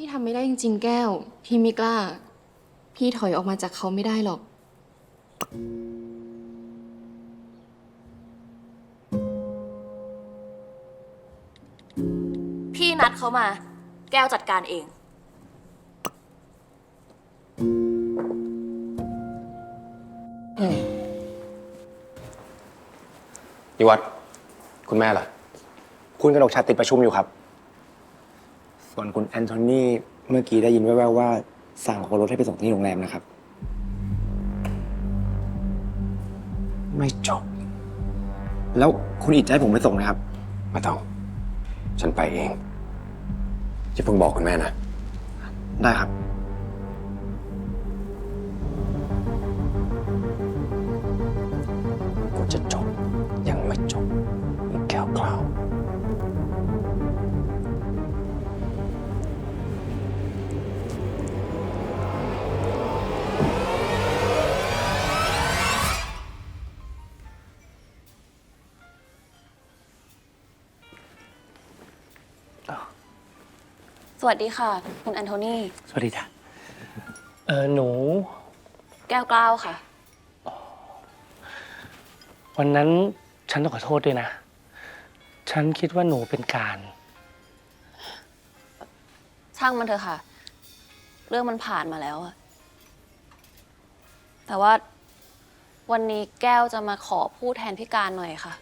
พี่ทำไม่ได้จริง ๆ แก้ว พี่ไม่กล้า พี่ถอยออกมาจากเขาไม่ได้หรอก พี่นัดเขามา แก้วจัดการเอง นิวัฒน์คุณแม่ล่ะ คุณกนกชัดติดประชุมอยู่ครับ ส่วนคุณแอนโทนีเมื่อกี้ได้ยินแว่วๆว่า สั่งขอรถให้ไปส่งที่โรงแรมนะครับ ไม่จบ แล้วคุณอิดจะให้ผมไปส่งนะครับ ไม่ต้อง ฉันไปเองจะเพิ่งบอกคุณแม่นะ ได้ครับ กูจะจบ ยังไม่จบอีกแก้วกล่าว สวัสดีค่ะ คุณแอนโทนีสวัสดีจ้ะเออหนู แก้วกล้าวค่ะ วันนั้นฉันต้องขอโทษด้วยนะ ฉันคิดว่าหนูเป็นการ ช่างมันเถอะค่ะ เรื่องมันผ่านมาแล้วอะแต่ว่าวันนี้แก้วจะมาขอพูดแทนพี่การหน่อยค่ะ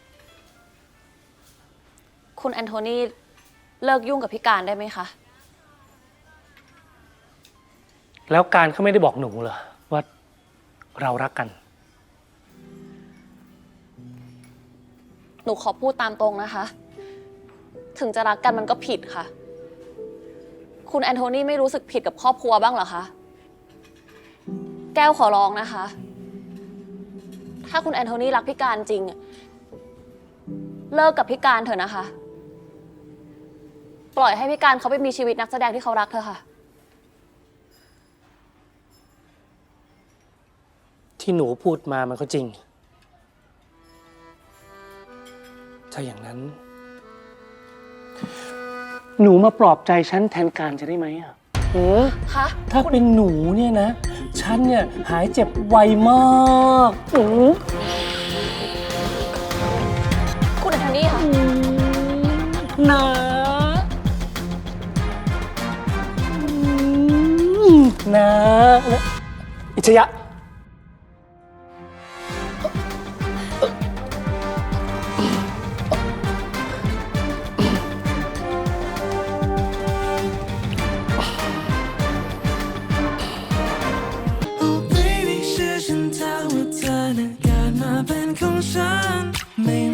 คุณแอนโทนีเลิกยุ่งกับพี่การได้ไหมคะ แล้วการเขาไม่ได้บอกหนูเหรอว่าเรารักกัน หนูขอพูดตามตรงนะคะ ถึงจะรักกันมันก็ผิดค่ะ คุณแอนโทนีไม่รู้สึกผิดกับครอบครัวบ้างเหรอคะ แก้วขอร้องนะคะ ถ้าคุณแอนโทนีรักพี่การจริง เลิกกับพี่การเถอะนะคะ ปล่อยให้พี่การเขาไปมีชีวิตนักแสดงที่เขารักเถอะค่ะ ที่หนูพูดมามันก็จริง ถ้าอย่างนั้น หนูมาปลอบใจฉันแทนการจะได้ไหมอะเออคะถ้าเป็นหนูเนี่ยนะ ฉันเนี่ยหายเจ็บไวมากอือคุณแอนโทนีค่ะนะอืมนะนะอิชยะ เป็